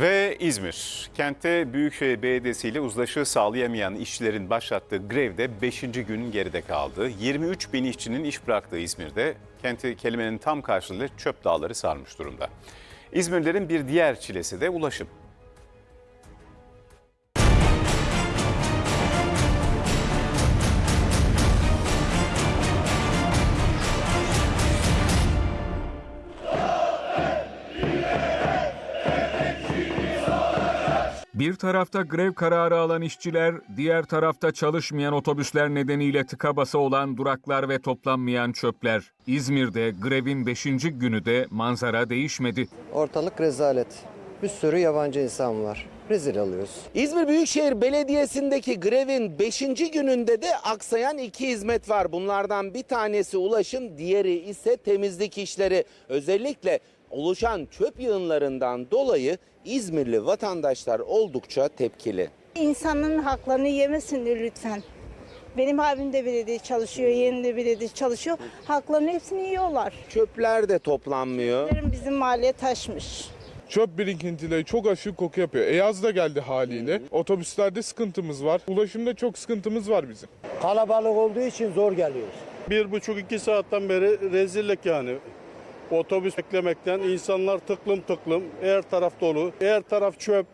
Ve İzmir. Kentte Büyükşehir Belediyesi ile uzlaşı sağlayamayan işçilerin başlattığı grevde 5. gün geride kaldı. 23 bin işçinin iş bıraktığı İzmir'de kenti kelimenin tam karşılığı çöp dağları sarmış durumda. İzmirlilerin bir diğer çilesi de ulaşım. Bir tarafta grev kararı alan işçiler, diğer tarafta çalışmayan otobüsler nedeniyle tıka basa olan duraklar ve toplanmayan çöpler. İzmir'de grevin 5. günü de manzara değişmedi. Ortalık rezalet. Bir sürü yabancı insan var. Rezil alıyoruz. İzmir Büyükşehir Belediyesi'ndeki grevin 5. gününde de aksayan iki hizmet var. Bunlardan bir tanesi ulaşım, diğeri ise temizlik işleri. Özellikle oluşan çöp yığınlarından dolayı İzmirli vatandaşlar oldukça tepkili. İnsanların haklarını yemesinler lütfen. Benim abim de belediye çalışıyor, yeğenim de belediye çalışıyor. Haklarının hepsini yiyorlar. Çöpler de toplanmıyor. Bizim mahalleye taşmış. Çöp birikintileri çok aşırı koku yapıyor. E yaz da geldi haliyle. Otobüslerde sıkıntımız var. Ulaşımda çok sıkıntımız var bizim. Kalabalık olduğu için zor geliyoruz. Bir buçuk iki saatten beri rezillik yani. Otobüs beklemekten insanlar tıklım tıklım. Her taraf dolu. Her taraf çöp,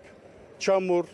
çamur,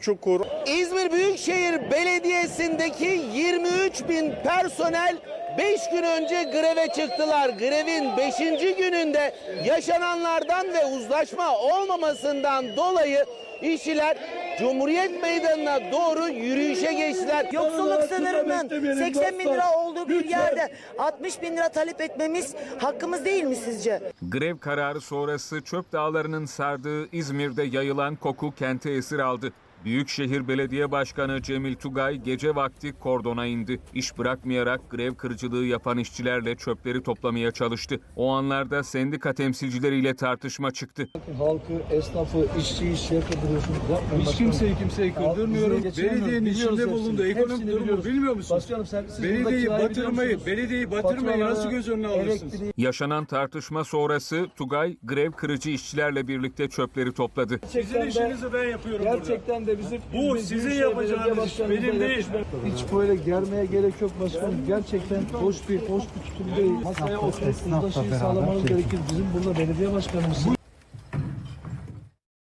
çukur. İzmir Büyükşehir Belediyesi'ndeki 23 bin personel 5 gün önce greve çıktılar. Grevin 5. gününde yaşananlardan ve uzlaşma olmamasından dolayı işçiler Cumhuriyet Meydanı'na doğru yürüyüşe geçtiler. Yoksulluk sınırının 80 bin lira olduğu bir yerde 60 bin lira talep etmemiz hakkımız değil mi sizce? Grev kararı sonrası çöp dağlarının sardığı İzmir'de yayılan koku kente esir aldı. Büyükşehir Belediye Başkanı Cemil Tugay gece vakti kordona indi. İş bırakmayarak grev kırıcılığı yapan işçilerle çöpleri toplamaya çalıştı. O anlarda sendika temsilcileriyle tartışma çıktı. Halkı, esnafı, işçiyi şey. Yapmayın Hiç kimseyi kimseyi kırdırmıyorum. Belediyenin içinde bulunduğu ekonomik durumu bilmiyor musunuz? Başkanım sen siz Belediyeyi batırmayı, belediyeyi batırmayı nasıl göz önüne elektriği, Yaşanan tartışma sonrası Tugay grev kırıcı işçilerle birlikte çöpleri topladı. Sizin Gerçekten işinizi ben yapıyorum burada. Gerçekten de bizim Bu sizin yapacağınız iş, benim değil. Hiç böyle germeye gerek yok başkanım. Gerçekten hoş bir hoş bir tutum değil. Masaya oturup uzlaşıyı sağlamanız gerekir. Bizim burada belediye başkanımız.